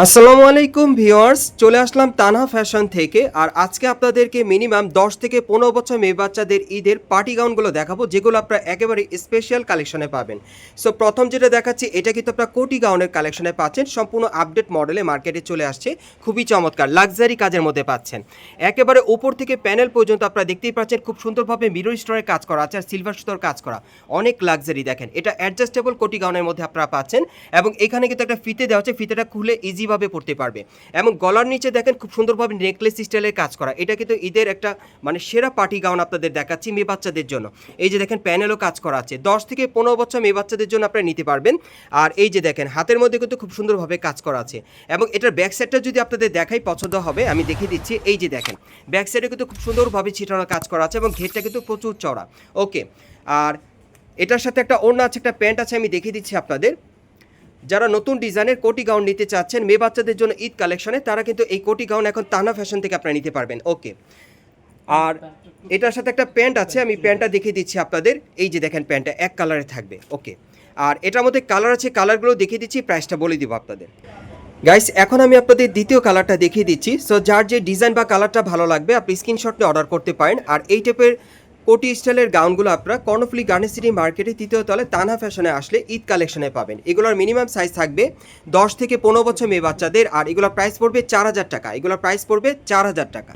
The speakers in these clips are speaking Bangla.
আসসালামু আলাইকুম ভিউয়ার্স, চলে আসলাম তানহা ফ্যাশন থেকে, আর আজকে আপনাদেরকে মিনিমাম দশ থেকে পনেরো বছর মেয়ে বাচ্চাদের ঈদের পার্টি গাউনগুলো দেখাবো, যেগুলো আপনারা একেবারে স্পেশাল কালেকশনে পাবেন। সো প্রথম যেটা দেখাচ্ছি, এটা কিন্তু আপনারা কোটি গাউনের কালেকশনে পাচ্ছেন, সম্পূর্ণ আপডেট মডেলে মার্কেটে চলে আসছে, খুবই চমৎকার লাক্সারি কাজের মধ্যে পাচ্ছেন। একেবারে উপর থেকে প্যানেল পর্যন্ত আপনারা দেখতেই পাচ্ছেন, খুব সুন্দরভাবে মিরর স্টোরের কাজ করা আছে আর সিলভার সুতোর কাজ করা, অনেক লাক্সারি দেখেন। এটা অ্যাডজাস্টেবল কোটি গাউনের মধ্যে আপনারা পাচ্ছেন, এবং এখানে কিন্তু একটা ফিতে দেওয়া হচ্ছে ফিতেটা খুলে ইজিভাবে পড়তে পারবে। এবং গলার নিচে দেখেন খুব সুন্দরভাবে নেকলেস স্টাইলের কাজ করা। এটা কিন্তু ঈদের একটা মানে সেরা পার্টি গাউন আপনাদের দেখাচ্ছি মেয়ে বাচ্চাদের জন্য। এই যে দেখেন প্যানেলও কাজ করা আছে। দশ থেকে পনেরো বছর মেয়ে বাচ্চাদের জন্য আপনারা নিতে পারবেন। আর এই যে দেখেন, হাতের মধ্যে কিন্তু খুব সুন্দরভাবে কাজ করা আছে। এবং এটার ব্যাক সাইডটা যদি আপনাদের দেখাই পছন্দ হবে, আমি দেখিয়ে দিচ্ছি। এই যে দেখেন ব্যাক সাইডে কিন্তু খুব সুন্দরভাবে ছিটানো কাজ করা আছে এবং ঘেরটা কিন্তু প্রচুর চড়া ওকে আর এটার সাথে একটা ওড়না আছে, একটা প্যান্ট আছে, আমি দেখিয়ে দিচ্ছি আপনাদের। যারা নতুন ডিজাইনের কোটি গাউন নিতে চাচ্ছেন, মেয়ে বাচ্চাদের জন্য ঈদ কালেকশনে তারা কিন্তু এই কোটি গাউন এখন তানা ফ্যাশন থেকে আপনারা নিতে পারবেন। ওকে আর এটার সাথে একটা প্যান্ট আছে, আমি প্যান্টটা দেখিয়ে দিচ্ছি আপনাদের। এই যে দেখেন প্যান্টটা, এক কালারে থাকবে। ওকে আর এটার মধ্যে কালার আছে কালারগুলো দেখিয়ে দিচ্ছি প্রাইসটা বলে দিব আপনাদের। গাইস এখন আমি আপনাদের দ্বিতীয় কালারটা দেখিয়ে দিচ্ছি। সো যার যে ডিজাইন বা কালারটা ভালো লাগবে, আপনি স্ক্রিনশট নিয়ে অর্ডার করতে পারেন। আর এই টাইপের কোটি স্টাইলের গাউনগুলো আপনারা কর্ণফুলি গার্ডেন সিটি মার্কেটে তৃতীয় তলে তানহা ফ্যাশনে আসলে ঈদ কালেকশনে পাবেন। এগুলোর মিনিমাম সাইজ থাকবে দশ থেকে পনেরো বছর মেয়ে বাচ্চাদের, আর এগুলোর প্রাইস পড়বে চার হাজার টাকা। এগুলোর প্রাইস পড়বে চার হাজার টাকা।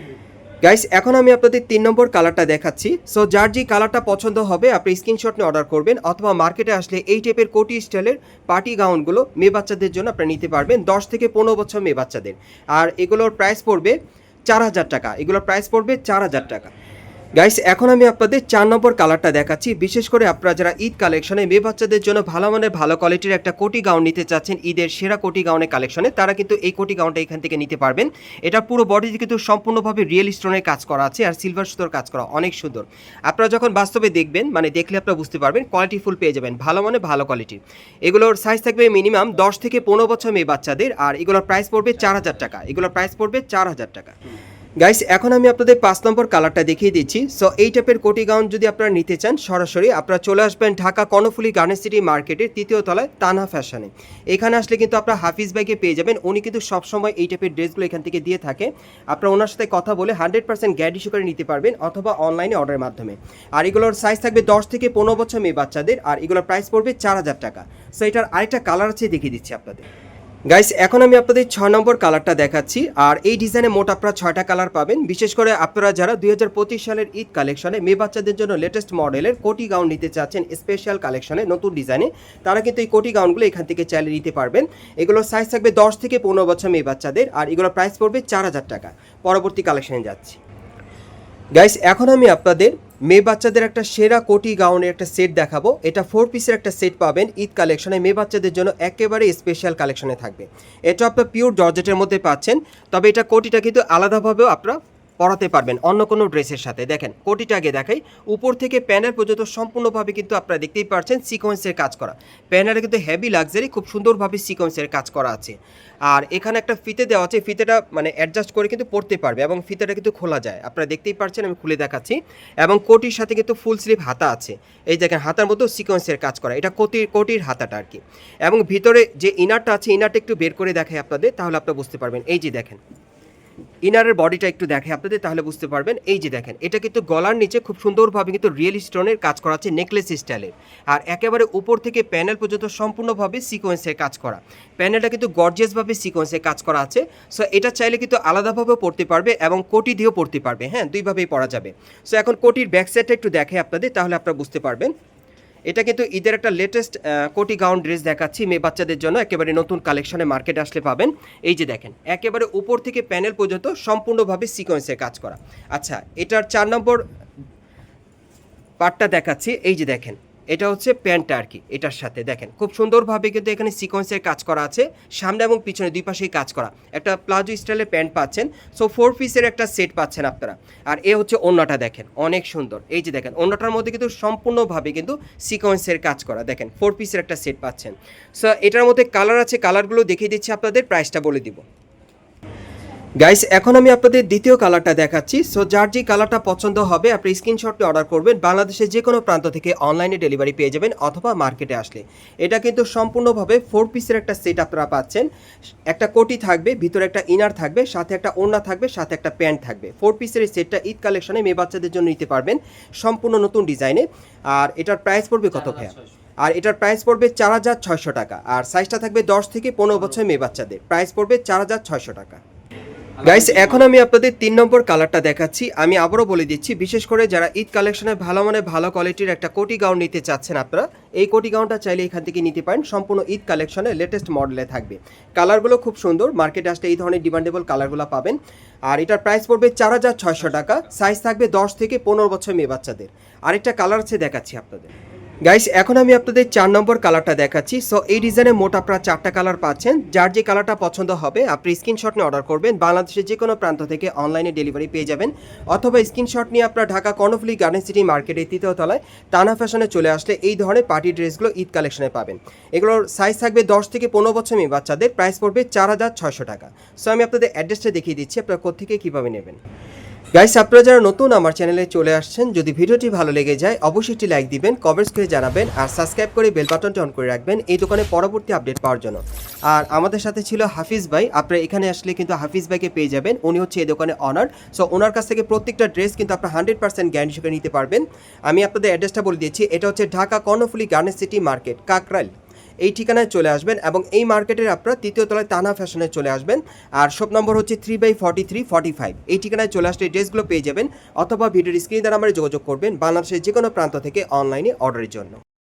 গাইস এখন আমি আপনাদের তিন নম্বর কালারটা দেখাচ্ছি। সো যার যে কালারটা পছন্দ হবে, আপনি স্ক্রিনশট নিয়ে অর্ডার করবেন, অথবা মার্কেটে আসলে এই টাইপের কোটি স্টাইলের পার্টি গাউনগুলো মেয়ে বাচ্চাদের জন্য আপনি নিতে পারবেন, দশ থেকে পনেরো বছর মেয়ে বাচ্চাদের। আর এগুলোর প্রাইস পড়বে চার হাজার টাকা। এগুলোর প্রাইস পড়বে চার হাজার টাকা। গাইস এখন আমি আপনাদের চার নম্বর কালারটা দেখাচ্ছি। বিশেষ করে আপনারা যারা ঈদ কালেকশনে মেয়ে বাচ্চাদের জন্য ভালো মানের, ভালো কোয়ালিটির একটা কোটি গাউন নিতে চাচ্ছেন, ঈদের সেরা কোটি গাউনের কালেকশনে তারা কিন্তু এই কোটি গাউনটা এখান থেকে নিতে পারবেন। এটা পুরো বডিতে কিন্তু সম্পূর্ণভাবে রিয়েল স্টোনের কাজ করা আছে আর সিলভার সুতোর কাজ করা অনেক সুন্দর। আপনারা যখন বাস্তবে দেখবেন মানে দেখলে আপনারা বুঝতে পারবেন কোয়ালিটি ফুল পেয়ে যাবেন, ভালো মানে ভালো কোয়ালিটির এগুলোর সাইজ থাকবে মিনিমাম দশ থেকে পনেরো বছর মেয়ে বাচ্চাদের, আর এগুলোর প্রাইস পড়বে চার হাজার টাকা। এগুলোর প্রাইস পড়বে চার হাজার টাকা। গাইস এখন আমি আপনাদের পাঁচ নম্বর কালারটা দেখিয়ে দিচ্ছি। সো এই টাইপের কোটি গাউন যদি আপনারা নিতে চান, সরাসরি আপনারা চলে আসবেন ঢাকা কর্ণফুলি গার্ডেন সিটি মার্কেটের তৃতীয় তলায় তানহা ফ্যাশনে এখানে আসলে কিন্তু আপনারা হাফিজ বাইকে পেয়ে যাবেন। উনি কিন্তু সবসময় এই টাইপের ড্রেসগুলো এখান থেকে দিয়ে থাকে। আপনারা ওনার সাথে কথা বলে হান্ড্রেড পার্সেন্ট গ্যারান্টি করে নিতে পারবেন অথবা অনলাইনে অর্ডারের মাধ্যমে। আর এগুলোর সাইজ থাকবে দশ থেকে পনেরো বছর মেয়ে বাচ্চাদের, আর এগুলোর প্রাইস পড়বে চার হাজার টাকা। সো এটার আরেকটা কালার আছে, দেখিয়ে দিচ্ছি আপনাদের। গাইস এখন আমি আপনাদের ছয় নম্বর কালারটা দেখাচ্ছি, আর এই ডিজাইনে মোট আপনারা ছয়টা কালার পাবেন। বিশেষ করে আপনারা যারা দুই হাজার পঁচিশ সালের ঈদ কালেকশনে মেয়ে বাচ্চাদের জন্য লেটেস্ট মডেলের কোটি গাউন নিতে চাচ্ছেন স্পেশাল কালেকশনে নতুন ডিজাইনে তারা কিন্তু এই কোটি গাউনগুলো এখান থেকে চাইলে নিতে পারবেন। এগুলোর সাইজ থাকবে দশ থেকে পনেরো বছর মেয়ে বাচ্চাদের, আর এগুলোর প্রাইস পড়বে চার হাজার টাকা। পরবর্তী কালেকশনে যাচ্ছি। গাইস এখন আমি আপনাদের মেয়ে বাচ্চাদের একটা সেরা কোটি গাউনের একটা সেট দেখাবো। এটা ফোর পিসের একটা সেট পাবেন ঈদ কালেকশনে। মেয়ে বাচ্চাদের জন্য একেবারে স্পেশাল কালেকশনে থাকবে। এটা আপনার পিওর জর্জেটের মধ্যে পাচ্ছেন। তবে এটা কোটিটা কিন্তু আলাদাভাবেও আপনারা পরাতে পারবেন অন্য কোনো ড্রেসের সাথে। দেখেন, কোটিটা আগে দেখাই। উপর থেকে প্যানেল পর্যন্ত সম্পূর্ণভাবে কিন্তু আপনারা দেখতেই পাচ্ছেন সিকোয়েন্সের কাজ করা। প্যানেলে কিন্তু হেভি লাক্সারি খুব সুন্দরভাবে সিকোয়েন্সের কাজ করা আছে। আর এখানে একটা ফিতে দেওয়া আছে, ফিতেটা মানে অ্যাডজাস্ট করে কিন্তু পড়তে পারবে এবং ফিতেটা কিন্তু খোলা যায়। আপনারা দেখতেই পাচ্ছেন আমি খুলে দেখাচ্ছি। এবং কোটির সাথে কিন্তু ফুল স্লিভ হাতা আছে। এই দেখেন, হাতার মধ্যে সিকোয়েন্সের কাজ করা। এটা কোটির কোটির হাতাটা আর কি। এবং ভিতরে যে ইনারটা আছে ইনারটা একটু বের করে দেখাই আপনাদের, তাহলে আপনারা বুঝতে পারবেন। এই যে দেখেন ইনারের বডিটা একটু দেখে আপনাদের, তাহলে বুঝতে পারবেন। এই যে দেখেন, এটা কিন্তু গলার নিচে খুব সুন্দরভাবে কিন্তু রিয়েল স্টোনের কাজ করা আছে নেকলেস স্টাইলের আর একেবারে উপর থেকে প্যানেল পর্যন্ত সম্পূর্ণভাবে সিকোয়েন্সের কাজ করা। প্যানেলটা কিন্তু গর্জিয়াসভাবে সিকোয়েন্সে কাজ করা আছে। সো এটা চাইলে কিন্তু আলাদাভাবেও পড়তে পারবে এবং কোটি দিয়েও পড়তে পারবে। হ্যাঁ দুইভাবেই পড়া যাবে। সো এখন কোটির ব্যাক সাইডটা একটু দেখে আপনাদের, তাহলে আপনারা বুঝতে পারবেন। এটা কিন্তু ঈদের একটা লেটেস্ট কোটি গাউন ড্রেস দেখাচ্ছি মেয়ে বাচ্চাদের জন্য। একেবারে নতুন কালেকশনে মার্কেট আসলে পাবেন। এই যে দেখেন, একেবারে উপর থেকে প্যানেল পর্যন্ত সম্পূর্ণভাবে সিকোয়েন্সে কাজ করা। আচ্ছা এটার চার নম্বর পার্টটা দেখাচ্ছি। এই যে দেখেন এটা হচ্ছে প্যান্টটা আর কি এটার সাথে। দেখেন, খুব সুন্দরভাবে কিন্তু এখানে সিকোয়েন্সের কাজ করা আছে। সামনে এবং পিছনে দুই পাশেই কাজ করা। একটা প্লাজো স্টাইলের প্যান্ট পাচ্ছেন সো ফোর পিসের একটা সেট পাচ্ছেন আপনারা। আর এ হচ্ছে অন্যটা দেখেন, অনেক সুন্দর। এই যে দেখেন অন্যটার মধ্যে কিন্তু সম্পূর্ণভাবে কিন্তু সিকোয়েন্সের কাজ করা। দেখেন ফোর পিসের একটা সেট পাচ্ছেন। সো এটার মধ্যে কালার আছে কালারগুলো দেখিয়ে দিচ্ছি আপনাদের প্রাইসটা বলে দিব। গাইস এখন আমি আপনাদের দ্বিতীয় কালারটা দেখাচ্ছি। সো যার যে কালারটা পছন্দ হবে, আপনি স্ক্রিনশটটি অর্ডার করবেন। বাংলাদেশের যে কোনো প্রান্ত থেকে অনলাইনে ডেলিভারি পেয়ে যাবেন অথবা মার্কেটে আসলে। এটা কিন্তু সম্পূর্ণভাবে ফোর পিসের একটা সেট আপনারা পাচ্ছেন। একটা কোটি থাকবে, ভিতরে একটা ইনার থাকবে, সাথে একটা ওড়না থাকবে, সাথে একটা প্যান্ট থাকবে। ফোর পিসের এই সেটটা ঈদ কালেকশনে মেয়ে বাচ্চাদের জন্য নিতে পারবেন সম্পূর্ণ নতুন ডিজাইনে আর এটার প্রাইস পড়বে কত ভাইয়া? আর এটার প্রাইস পড়বে চার হাজার ছয়শো টাকা। আর সাইজটা থাকবে দশ থেকে পনেরো বছর মেয়ে বাচ্চাদের। প্রাইস পড়বে চার হাজার ছয়শো টাকা। গাইস এখন আমি আপনাদের তিন নম্বর কালারটা দেখাচ্ছি। আমি আবারও বলে দিচ্ছি, বিশেষ করে যারা ঈদ কালেকশনে ভালো মানে ভালো কোয়ালিটির একটা কোটি গাউন নিতে চাচ্ছেন আপনারা, এই কোটি গাউনটা চাইলে এখান থেকে নিতে পারেন। সম্পূর্ণ ঈদ কালেকশনে লেটেস্ট মডেলে থাকবে। কালারগুলো খুব সুন্দর মার্কেটে আসলে এই ধরনের ডিমান্ডেবল কালারগুলো পাবেন। আর এটার প্রাইস পড়বে চার হাজার ছয়শো টাকা সাইজ থাকবে দশ থেকে পনেরো বছর মেয়ে বাচ্চাদের। আরেকটা কালার আছে দেখাচ্ছি আপনাদের। গাইস এখন আমি আপনাদের চার নম্বর কালারটা দেখাচ্ছি। সো এই ডিজাইনে মোট আপনারা চারটা কালার পাচ্ছেন। যার যে কালারটা পছন্দ হবে, আপনি স্ক্রিনশট নিয়ে অর্ডার করবেন। বাংলাদেশের যে কোনো প্রান্ত থেকে অনলাইনে ডেলিভারি পেয়ে যাবেন। অথবা স্ক্রিনশট নিয়ে আপনারা ঢাকা কর্ণফুলি গার্ডেন সিটি মার্কেটের তৃতীয় তলায় টানা ফ্যাশনে চলে আসলে এই ধরনের পার্টি ড্রেসগুলো ঈদ কালেকশনে পাবেন। এগুলোর সাইজ থাকবে দশ থেকে পনেরো বছর মেয়ে বাচ্চাদের। প্রাইস পড়বে চার হাজার ছয়শো টাকা। সো আমি আপনাদের অ্যাড্রেসটা দেখিয়ে দিচ্ছি। আপনারা কোথেকে কীভাবে নেবেন? গাইস আপনারা যারা নতুন আমার চ্যানেলে চলে আসছেন, যদি ভিডিওটি ভালো লেগে যায়, অবশ্যই একটি লাইক দিবেন কমেন্টস করে জানাবেন, আর সাবস্ক্রাইব করে বেল বাটনটি অন করে রাখবেন, এই দোকানে পরবর্তী আপডেট পাওয়ার জন্য। আর আমাদের সাথে ছিল হাফিজ ভাই, আপনারা এখানে আসলে কিন্তু হাফিজ ভাইকে পেয়ে যাবেন, উনি হচ্ছে এই দোকানে অনার সো ওনার কাছ থেকে প্রত্যেকটা ড্রেস কিন্তু আপনার হান্ড্রেড পার্সেন্ট গ্যারান্টি সহকারে নিতে পারবেন। আমি আপনাদের অ্যাড্রেসটা বলে দিয়েছি, এটা হচ্ছে Dhaka Karnaphuli garden city market Kakrail. এই ঠিকানায় চলে আসবেন এবং এই মার্কেটের আপনারা তৃতীয় তলায় তানা ফ্যাশনে চলে আসবেন। আর শপ নম্বর হচ্ছে three by forty three forty five এই ঠিকানায় চলে আসলে ড্রেসগুলো পেয়ে যাবেন অথবা ভিডিওর স্ক্রিন দ্বারা আমরা যোগাযোগ করবেন বাংলাদেশের যে কোনো প্রান্ত থেকে অনলাইনে অর্ডারের জন্য।